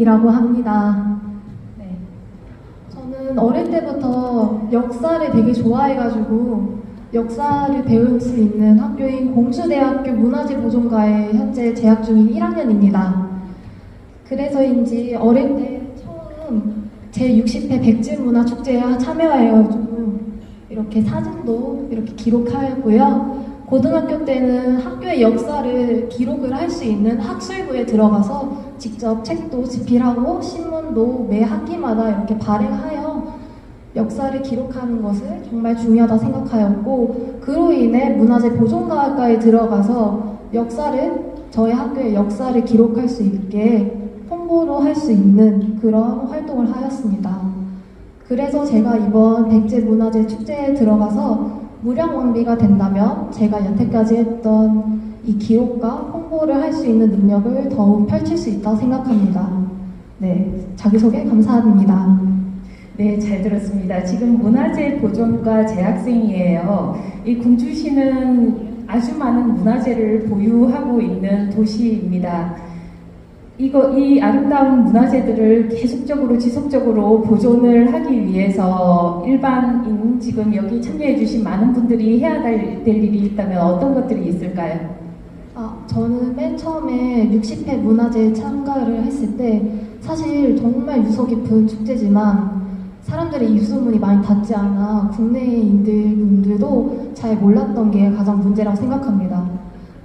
이라고 합니다. 네. 저는 어릴 때부터 역사를 되게 좋아해가지고 역사를 배울 수 있는 학교인 공주대학교 문화재 보존과에 현재 재학 중인 1학년입니다. 그래서인지 어릴 때 처음 제60회 백질문화축제에 참여해가지고 이렇게 사진도 이렇게 기록하였고요. 고등학교 때는 학교의 역사를 기록을 할 수 있는 학술부에 들어가서 직접 책도 집필하고 신문도 매 학기마다 이렇게 발행하여 역사를 기록하는 것을 정말 중요하다 생각하였고 그로 인해 문화재 보존과학과에 들어가서 역사를 저희 학교의 역사를 기록할 수 있게 홍보로 할 수 있는 그런 활동을 하였습니다. 그래서 제가 이번 백제 문화재 축제에 들어가서 무량 왕비가 된다면 제가 여태까지 했던 이 기록과 홍보를 할 수 있는 능력을 더욱 펼칠 수 있다고 생각합니다. 네, 자기소개 감사합니다. 네, 잘 들었습니다. 지금 문화재 보존과 재학생이에요. 이 궁주시는 아주 많은 문화재를 보유하고 있는 도시입니다. 이거 이 아름다운 문화재들을 계속적으로 지속적으로 보존을 하기 위해서 일반인 지금 여기 참여해주신 많은 분들이 해야 될, 될 일이 있다면 어떤 것들이 있을까요? 아, 저는 맨 처음에 60회 문화제에 참가를 했을 때 사실 정말 유서 깊은 축제지만 사람들의 입소문이 많이 닿지 않아 국내인들 분들도 잘 몰랐던 게 가장 문제라고 생각합니다.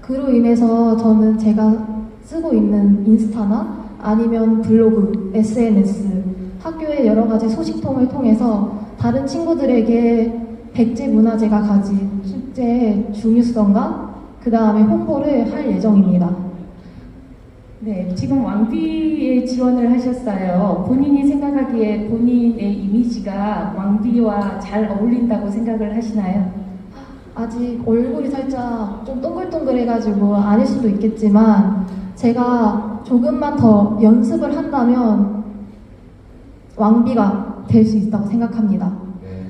그로 인해서 저는 제가 쓰고 있는 인스타나 아니면 블로그, SNS, 학교의 여러 가지 소식통을 통해서 다른 친구들에게 백제 문화재가 가진 축제의 중요성과 그 다음에 홍보를 할 예정입니다. 네, 지금 왕비에 지원을 하셨어요. 본인이 생각하기에 본인의 이미지가 왕비와 잘 어울린다고 생각을 하시나요? 아직 얼굴이 살짝 좀 동글동글해가지고 아닐 수도 있겠지만 제가 조금만 더 연습을 한다면 왕비가 될 수 있다고 생각합니다. 네,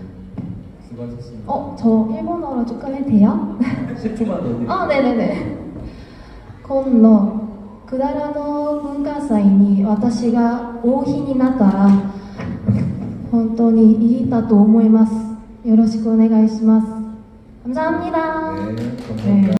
수고하셨습니다. 어, 저 일본어로 조금 해도 돼요? 10초만 더 드릴게요. あ、ねえねえねえ。今度、くだらの文化祭に私が王妃になったら、本当にいいだと思います。よろしくお願いします。감사합니다. 네, 감사합니다. 네.